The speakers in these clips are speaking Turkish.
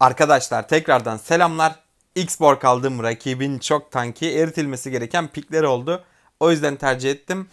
Arkadaşlar tekrardan selamlar. X-Borg aldığım rakibin çok tanki eritilmesi gereken pikleri oldu. O yüzden tercih ettim.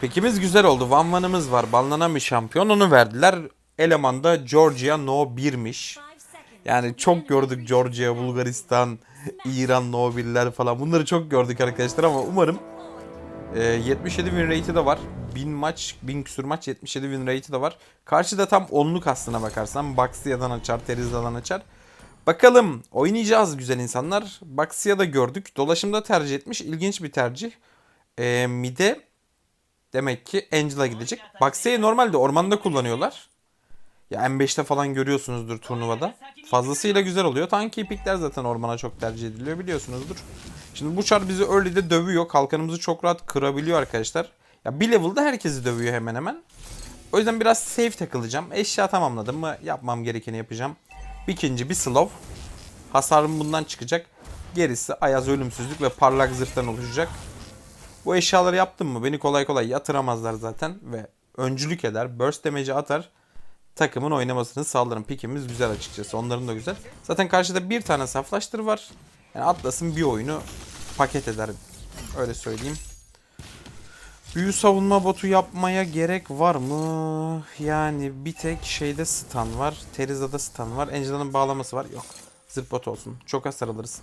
Pikimiz güzel oldu. Van Van'ımız var. Banlanan bir şampiyon. Onu verdiler. Elemanda Georgia No 1'miş. Yani çok gördük Georgia, Bulgaristan, İran No 1'ler falan. Bunları çok gördük arkadaşlar ama umarım e, 77 win rate'i de var. 1000 maç, 1000 küsur maç 77 win rate'i de var. Karşıda tam onluk aslına bakarsan. Baxia'dan açar, Teriza'dan açar. Bakalım oynayacağız güzel insanlar. Baxia'da gördük. Dolaşımda tercih etmiş. İlginç bir tercih. E, mide demek ki Angela gidecek. Baxia'yı normalde ormanda kullanıyorlar. Ya M5'te falan görüyorsunuzdur turnuvada. Fazlasıyla güzel oluyor. Tanki pikler zaten ormana çok tercih ediliyor biliyorsunuzdur. Şimdi bu çar bizi early'de dövüyor. Kalkanımızı çok rahat kırabiliyor arkadaşlar. Ya bir level'da herkesi dövüyor hemen hemen. O yüzden biraz safe takılacağım. Eşya tamamladım mı yapmam gerekeni yapacağım. İkinci bir slow. Hasarım bundan çıkacak. Gerisi ayaz ölümsüzlük ve parlak zırhtan oluşacak. Bu eşyaları yaptım mı beni kolay kolay yatıramazlar zaten ve öncülük eder. Burst damage'i atar. Takımın oynamasını sağlarım. Pikimiz güzel açıkçası. Onların da güzel. Zaten karşıda bir tane saflaştır var. Yani Atlas'ın bir oyunu paket eder. Öyle söyleyeyim. Büyü savunma botu yapmaya gerek var mı? Yani bir tek şeyde stun var. Teriza'da stun var. Angela'nın bağlaması var. Yok. Zırt bot olsun. Çok hasar alırız.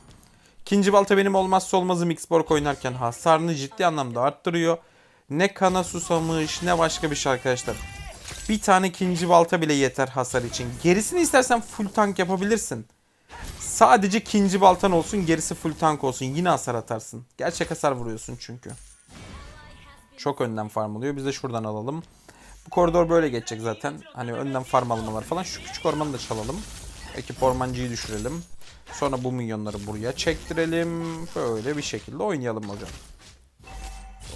İkinci balta benim olmazsa olmazım X-Borg oynarken hasarını ciddi anlamda arttırıyor. Ne kana susamış ne başka bir şey arkadaşlar. Bir tane ikinci balta bile yeter hasar için. Gerisini istersen full tank yapabilirsin. Sadece ikinci baltan olsun gerisi full tank olsun. Yine hasar atarsın. Gerçek hasar vuruyorsun çünkü. Çok önden farm oluyor. Biz de şuradan alalım. Bu koridor böyle geçecek zaten. Hani önden farm alma var falan. Şu küçük ormanı da çalalım. Ekip ormancıyı düşürelim. Sonra bu minyonları buraya çektirelim. Böyle bir şekilde oynayalım hocam.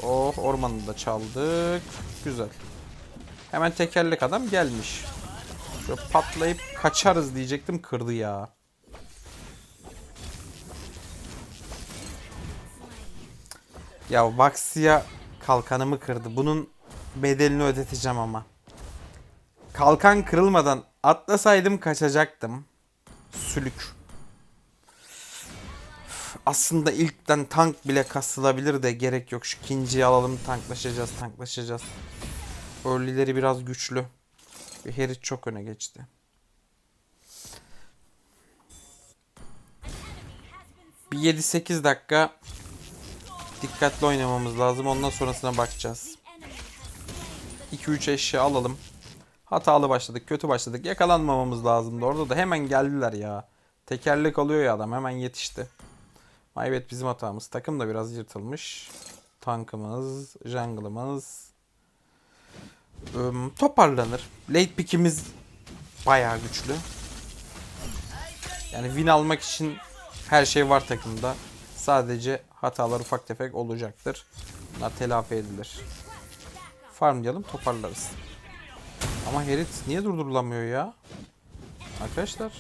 Oh ormanı da çaldık. Güzel. Hemen tekerlek adam gelmiş. Şöyle patlayıp kaçarız diyecektim kırdı ya. Ya Vaxia kalkanımı kırdı. Bunun bedelini ödeteceğim ama. Kalkan kırılmadan atlasaydım kaçacaktım. Sülük. Aslında ilkten tank bile kasılabilir de gerek yok. Şu ikinciyi alalım tanklaşacağız tanklaşacağız. Early'leri biraz güçlü. Ve Herit çok öne geçti. Bir 7-8 dakika dikkatli oynamamız lazım. Ondan sonrasına bakacağız. 2-3 eşya alalım. Hatalı başladık, kötü başladık. Yakalanmamamız lazımdı. Orada da hemen geldiler ya. Tekerlek alıyor ya adam. Hemen yetişti. Maybet bizim hatamız. Takım da biraz yırtılmış. Tankımız, jungle'ımız. Im, toparlanır. Late pick'imiz bayağı güçlü. Yani win almak için her şey var takımda. Sadece hatalar ufak tefek olacaktır. Bunlar telafi edilir. Farmlayalım toparlarız. Ama Herit niye durdurulamıyor ya? Arkadaşlar.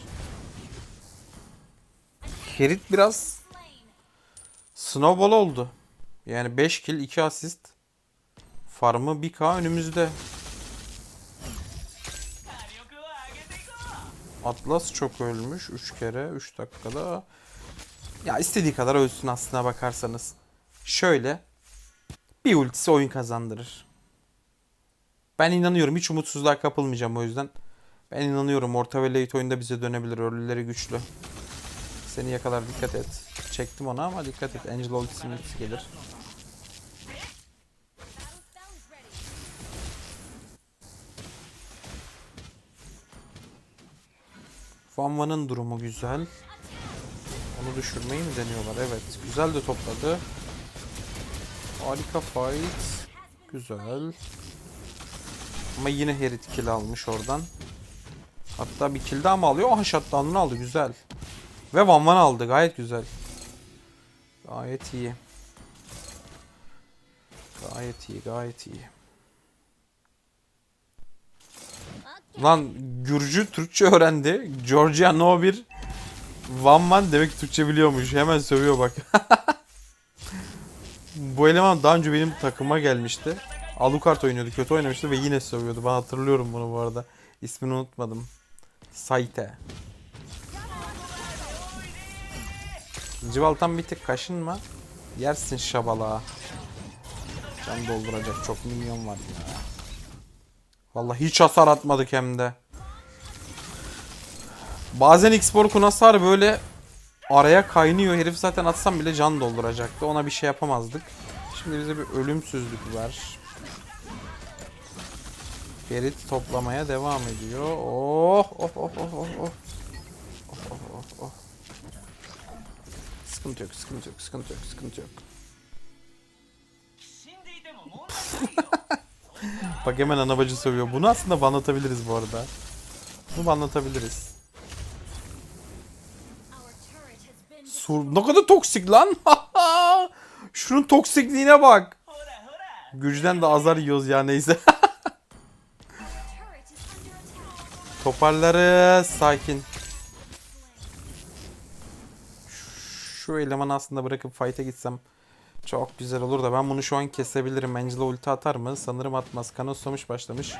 Herit biraz snowball oldu. Yani 5 kill 2 asist. Farmı 1k önümüzde. Atlas çok ölmüş 3 kere 3 dakikada. Ya istediği kadar ölsün aslına bakarsanız. Şöyle bir ultisi oyun kazandırır. Ben inanıyorum hiç umutsuzluğa kapılmayacağım o yüzden. Ben inanıyorum orta ve late oyunda bize dönebilir. Ölüleri güçlü. Seni yakalar dikkat et. Çektim ona ama dikkat et. Angel ultisi ultisi gelir. Van durumu güzel. Onu düşürmeyi mi deniyorlar? Evet. Güzel de topladı. Harika fight. Güzel. Ama yine Herit kill almış oradan. Hatta bir kill daha mı alıyor? Aha shutdown'unu aldı. Güzel. Ve Van Van aldı. Gayet güzel. Gayet iyi. Gayet iyi. Gayet iyi. Lan Gürcü Türkçe öğrendi. Georgia No 1 Van Van demek ki Türkçe biliyormuş. Hemen sövüyor bak. Bu eleman daha önce benim takıma gelmişti. Alucard oynuyordu. Kötü oynamıştı ve yine sövüyordu. Ben hatırlıyorum bunu bu arada. İsmini unutmadım. Saite. Civaltan bir tık kaşınma. Yersin şabala. Can dolduracak çok milyon var ya. Vallahi hiç hasar atmadık hem de. Bazen X-Spor Kunasar böyle araya kaynıyor. Herif zaten atsam bile can dolduracaktı. Ona bir şey yapamazdık. Şimdi bize bir ölümsüzlük ver. Ferit toplamaya devam ediyor. Oh oh oh oh oh oh. Oh, oh, oh, oh. Sıkıntı yok, sıkıntı yok, sıkıntı yok, sıkıntı yok. Bak hemen anabacı sövüyor. Bunu aslında anlatabiliriz bu arada. Bunu anlatabiliriz. Sur ne kadar toksik lan. Şunun toksikliğine bak. Gücden de azar yiyoruz ya neyse. Toparlarız. Sakin. Şu elemanı aslında bırakıp fight'a gitsem çok güzel olur da ben bunu şu an kesebilirim. Angela ulti atar mı? Sanırım atmaz. Kana susamış başlamış.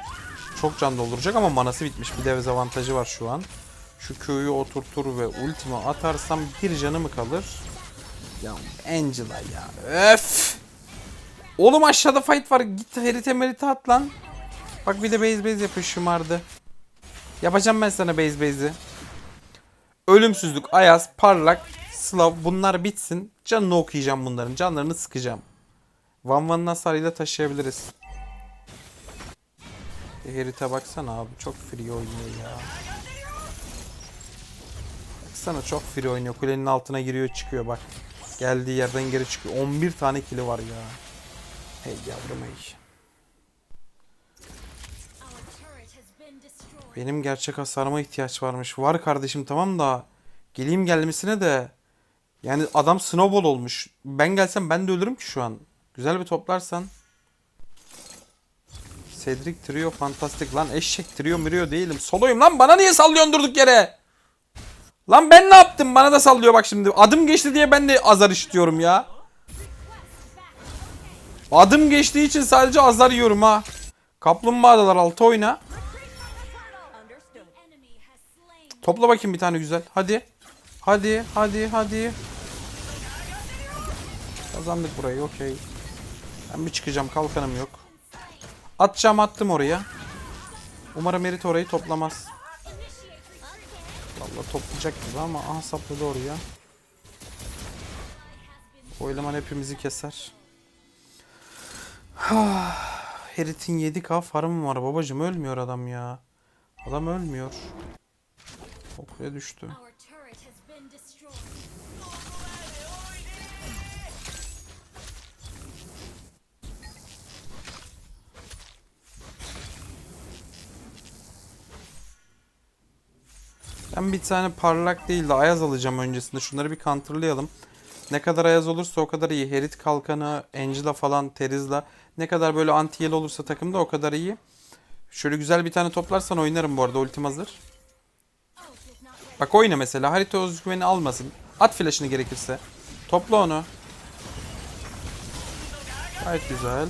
Çok can dolduracak ama manası bitmiş. Bir dezavantajı var şu an. Şu köyü oturtur ve ultimi atarsam bir canı mı kalır? Ya Angela ya. Öf! Oğlum aşağıda fight var. Git herite merite at lan. Bak bir de base base yapıyor şımardı. Yapacağım ben sana base base'i. Ölümsüzlük, Ayaz, Parlak, Slav bunlar bitsin. Canını okuyacağım bunların. Canlarını sıkacağım. Van Van'ın hasarıyla taşıyabiliriz. E, Herite baksana abi. Çok free oynuyor ya. Baksana çok free oynuyor. Kulenin altına giriyor çıkıyor bak. Geldiği yerden geri çıkıyor. 11 tane kili var ya. Hey yavrum hey. Benim gerçek hasarıma ihtiyaç varmış. Var kardeşim tamam da geleyim gelmesine de yani adam snowball olmuş. Ben gelsem ben de ölürüm ki şu an. Güzel bir toplarsan. Cedric trio fantastik lan eşek trio mürüyor değilim. Soloyum lan bana niye sallıyorsun durduk yere? Lan ben ne yaptım bana da sallıyor bak şimdi. Adım geçti diye ben de azar işitiyorum ya. Adım geçtiği için sadece azar yiyorum ha. Kaplumbağalar altı oyna. Topla bakayım bir tane güzel. Hadi. Hadi, hadi, hadi. Kazandık burayı, okey. Ben bir çıkacağım, kalkanım yok. Atacağım, attım oraya. Umarım Erit orayı toplamaz. Vallahi toplayacak gibi ama aha sapladı oraya. O eleman hepimizi keser. Herit'in 7k farmı var babacım ölmüyor adam ya. Adam ölmüyor. Okuya düştü. Ben bir tane parlak değil de ayaz alacağım öncesinde. Şunları bir counterlayalım. Ne kadar ayaz olursa o kadar iyi. Herit kalkanı, Angela falan, Terizla. Ne kadar böyle anti yel olursa takımda o kadar iyi. Şöyle güzel bir tane toplarsan oynarım bu arada. Ultim hazır. Bak oyna mesela. Harita özgüveni almasın. At flash'ını gerekirse. Topla onu. Gayet güzel.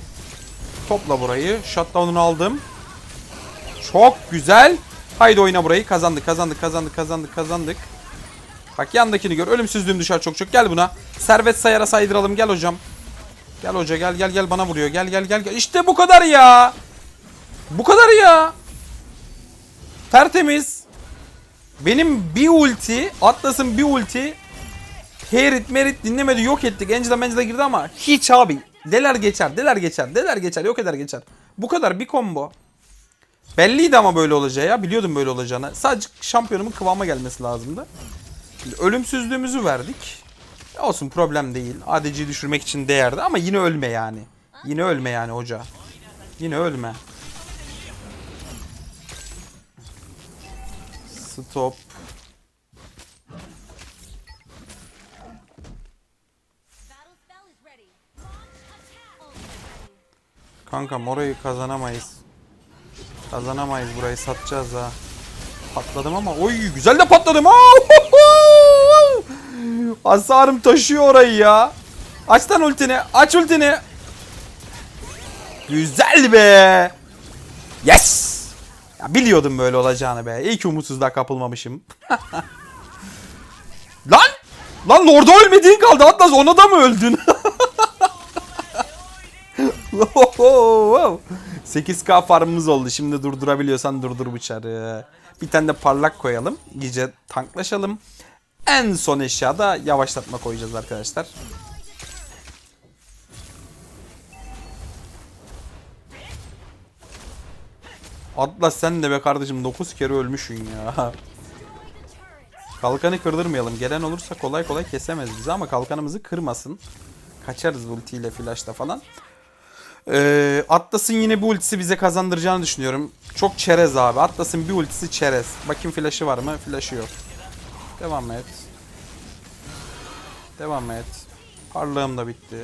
Topla burayı. Shutdown'unu aldım. Çok güzel. Haydi oyna burayı. Kazandık, kazandık, kazandık, kazandık, kazandık. Bak yandakini gör. Ölümsüzlüğüm düşer çok çok. Gel buna. Servet sayara saydıralım. Gel hocam. Gel hoca gel gel gel bana vuruyor. Gel gel gel gel. İşte bu kadar ya. Bu kadar ya. Tertemiz. Benim bir ulti, Atlas'ın bir ulti Herit merit dinlemedi yok ettik. Angela Mangela girdi ama hiç abi. Deler geçer, deler geçer, deler geçer, yok eder geçer. Bu kadar bir combo. Belliydi ama böyle olacağı ya. Biliyordum böyle olacağını. Sadece şampiyonumun kıvama gelmesi lazımdı. Şimdi ölümsüzlüğümüzü verdik. Olsun problem değil. ADC'yi düşürmek için değerdi ama yine ölme yani. Yine ölme yani hoca. Yine ölme. Stop. Kankam orayı kazanamayız. Kazanamayız burayı satacağız ha. Patladım ama oy güzel de patladım. Aa! Hasarım taşıyor orayı ya. Aç lan ultini. Aç ultini. Güzel be. Yes. Ya biliyordum böyle olacağını be. İyi ki umutsuzluğa kapılmamışım. lan! Lan Lord'a ölmediğin kaldı Atlas ona da mı öldün? 8k farmımız oldu. Şimdi durdurabiliyorsan durdur bıçarı. Bir tane de parlak koyalım. İyice tanklaşalım. En son eşyada yavaşlatma koyacağız arkadaşlar. Atlas sen de be kardeşim 9 kere ölmüşsün ya. Kalkanı kırdırmayalım. Gelen olursa kolay kolay kesemez bizi ama kalkanımızı kırmasın. Kaçarız ultiyle flashla falan. Ee, Atlas'ın yine bu ultisi bize kazandıracağını düşünüyorum. Çok çerez abi. Atlas'ın bir ultisi çerez. Bakayım flash'ı var mı? Flash'ı yok. Devam et. Devam et. Parlağım da bitti.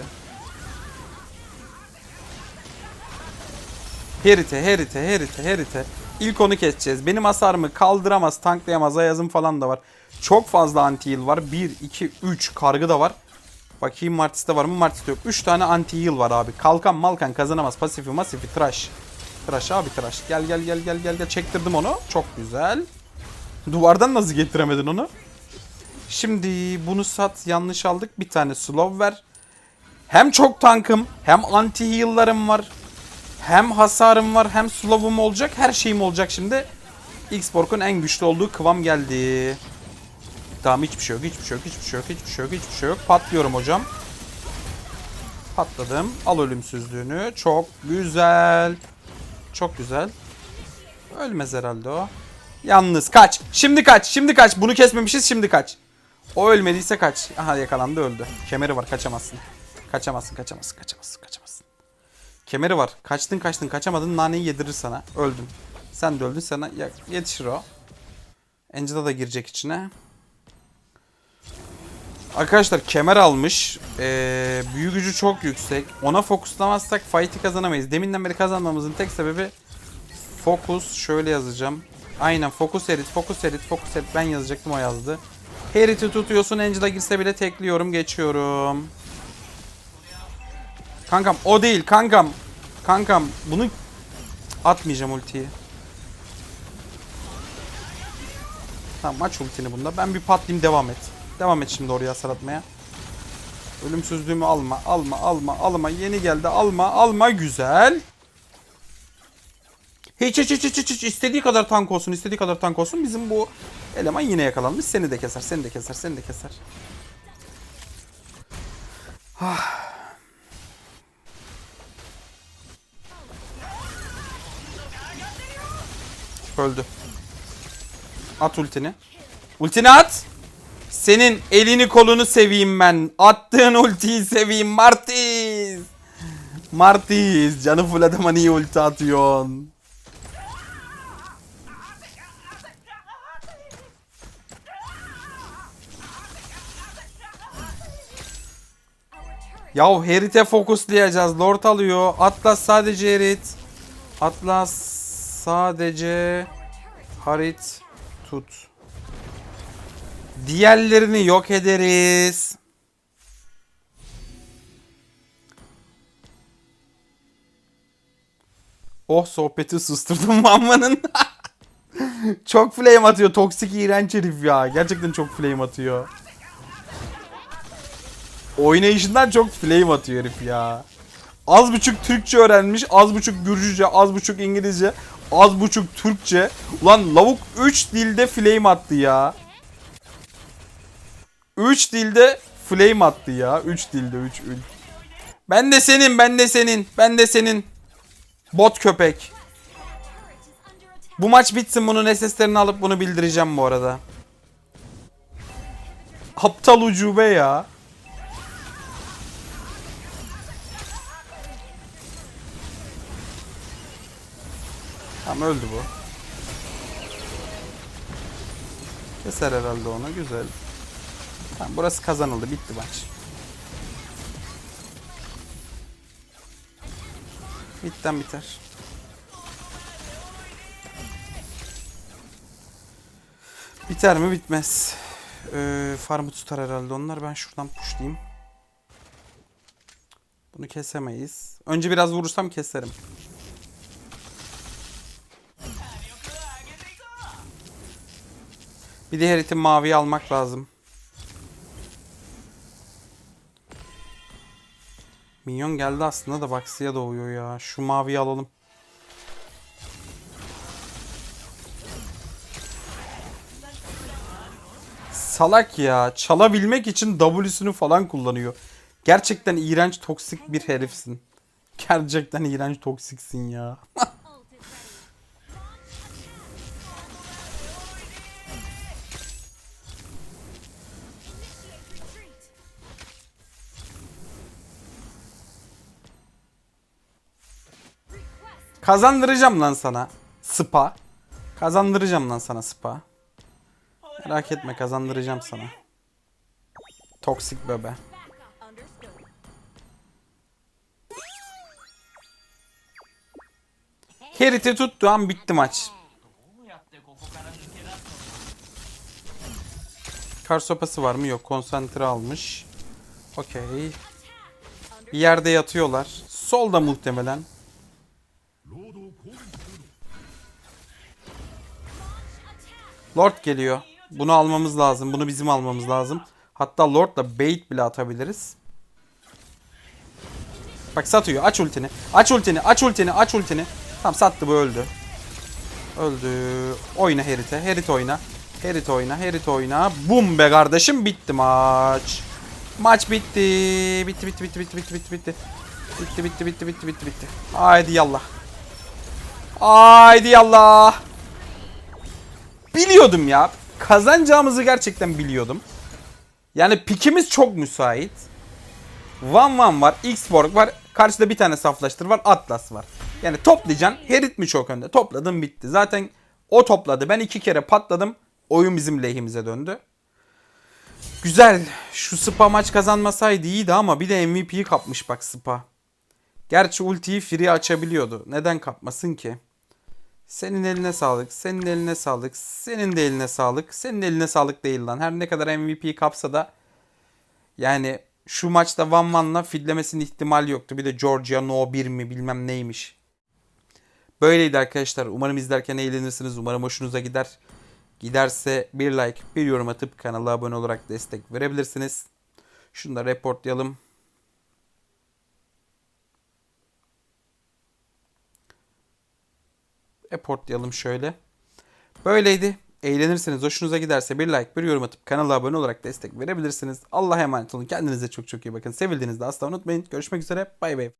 Herite, herite, herite, herite. İlk onu keseceğiz. Benim hasarımı kaldıramaz, tanklayamaz. Ayazım falan da var. Çok fazla anti var. 1, 2, 3 kargı da var. Bakayım Martis'te var mı? Martis'te yok. 3 tane anti heal var abi. Kalkan malkan kazanamaz. Pasifi masifi tıraş. Tıraş abi tıraş. Gel gel gel gel gel gel. Çektirdim onu. Çok güzel. Duvardan nasıl getiremedin onu? Şimdi bunu sat. Yanlış aldık. Bir tane slow ver. Hem çok tankım hem anti heal'larım var. Hem hasarım var hem slow'um olacak. Her şeyim olacak şimdi. X-Borg'un en güçlü olduğu kıvam geldi. Tamam hiçbir şey yok, hiçbir şey yok, hiçbir şey yok, hiçbir şey yok, hiçbir şey yok. Patlıyorum hocam. Patladım. Al ölümsüzlüğünü. Çok güzel. Çok güzel. Ölmez herhalde o. Yalnız kaç. Şimdi kaç. Şimdi kaç. Bunu kesmemişiz şimdi kaç. O ölmediyse kaç. Aha yakalandı öldü. Kemeri var kaçamazsın. Kaçamazsın kaçamazsın kaçamazsın kaçamazsın. Kemeri var. Kaçtın kaçtın kaçamadın naneyi yedirir sana. Öldün. Sen de öldün sana yetişir o. Angela da girecek içine. Arkadaşlar kemer almış. Ee, büyü gücü çok yüksek. Ona fokuslamazsak fight'i kazanamayız. Deminden beri kazanmamızın tek sebebi fokus. Şöyle yazacağım. Aynen fokus erit, fokus erit, fokus erit. Ben yazacaktım o yazdı. Herit'i tutuyorsun. Angela girse bile tekliyorum. Geçiyorum. Kankam o değil kankam. Kankam bunu atmayacağım ultiyi. Tamam aç ultini bunda. Ben bir patlayayım devam et. Devam et şimdi oraya hasar atmaya. Ölümsüzlüğümü alma, alma, alma, alma. Yeni geldi, alma, alma. Güzel. Hiç hiç hiç hiç hiç, istediği kadar tank olsun, istediği kadar tank olsun. Bizim bu eleman yine yakalanmış. Seni de keser, seni de keser, seni de keser. Öldü. At ultini. Ultini at. Senin elini kolunu seveyim ben. Attığın ultiyi seveyim Martiz. Martiz. Canı full adama niye ulti atıyorsun? Yahu Herit'e fokuslayacağız. Lord alıyor. Atlas sadece Herit. Atlas sadece Harit tut. Diğerlerini yok ederiz. Oh sohbeti susturdum Mammanın. çok flame atıyor. Toksik iğrenç herif ya. Gerçekten çok flame atıyor. Oynayışından çok flame atıyor herif ya. Az buçuk Türkçe öğrenmiş, az buçuk Gürcüce, az buçuk İngilizce, az buçuk Türkçe. Ulan lavuk 3 dilde flame attı ya. 3 dilde flame attı ya. 3 dilde 3 3. Ben de senin, ben de senin, ben de senin. Bot köpek. Bu maç bitsin bunun SS'lerini alıp bunu bildireceğim bu arada. Aptal ucube ya. Tamam öldü bu. Keser herhalde onu. Güzel. Tamam burası kazanıldı. Bitti maç. Bitten biter. Biter mi? Bitmez. Ee, farmı tutar herhalde onlar. Ben şuradan pushlayayım. Bunu kesemeyiz. Önce biraz vurursam keserim. Bir de heritin maviyi almak lazım. Minyon geldi aslında da Baksı'ya doğuyor ya. Şu maviyi alalım. Salak ya. Çalabilmek için W'sünü falan kullanıyor. Gerçekten iğrenç toksik bir herifsin. Gerçekten iğrenç toksiksin ya. Kazandıracağım lan sana. Spa. Kazandıracağım lan sana spa. Merak etme kazandıracağım sana. Toksik bebe. Herit'i tuttu an bitti maç. Kar sopası var mı? Yok. Konsantre almış. Okey. Bir yerde yatıyorlar. Solda muhtemelen. Lord geliyor. Bunu almamız lazım. Bunu bizim almamız lazım. Hatta Lord'la bait bile atabiliriz. Bak satıyor. Aç ultini. Aç ultini. Aç ultini. Aç ultini. Tamam sattı bu öldü. Öldü. Oyna Herit'e. Herit oyna. Herit oyna. Herit oyna. Bum be kardeşim bitti maç. Maç bitti. Bitti bitti bitti bitti bitti bitti bitti. Bitti bitti bitti bitti bitti bitti. Haydi yallah. Haydi yallah. Biliyordum ya. Kazanacağımızı gerçekten biliyordum. Yani pikimiz çok müsait. Van Van var, X-Borg var. Karşıda bir tane saflaştır var, Atlas var. Yani toplayacaksın. Herit mi çok önde? Topladım bitti. Zaten o topladı. Ben iki kere patladım. Oyun bizim lehimize döndü. Güzel. Şu Spa maç kazanmasaydı iyiydi ama bir de MVP'yi kapmış bak Spa. Gerçi ultiyi free açabiliyordu. Neden kapmasın ki? Senin eline sağlık, senin eline sağlık, senin de eline sağlık, senin eline sağlık değil lan. Her ne kadar MVP kapsa da yani şu maçta Van Van'la fidlemesinin ihtimali yoktu. Bir de Georgia No 1 mi bilmem neymiş. Böyleydi arkadaşlar. Umarım izlerken eğlenirsiniz. Umarım hoşunuza gider. Giderse bir like, bir yorum atıp kanala abone olarak destek verebilirsiniz. Şunu da reportlayalım. Reportlayalım şöyle. Böyleydi. Eğlenirseniz, hoşunuza giderse bir like, bir yorum atıp kanala abone olarak destek verebilirsiniz. Allah'a emanet olun. Kendinize çok çok iyi bakın. Sevildiğinizde asla unutmayın. Görüşmek üzere. Bay bay.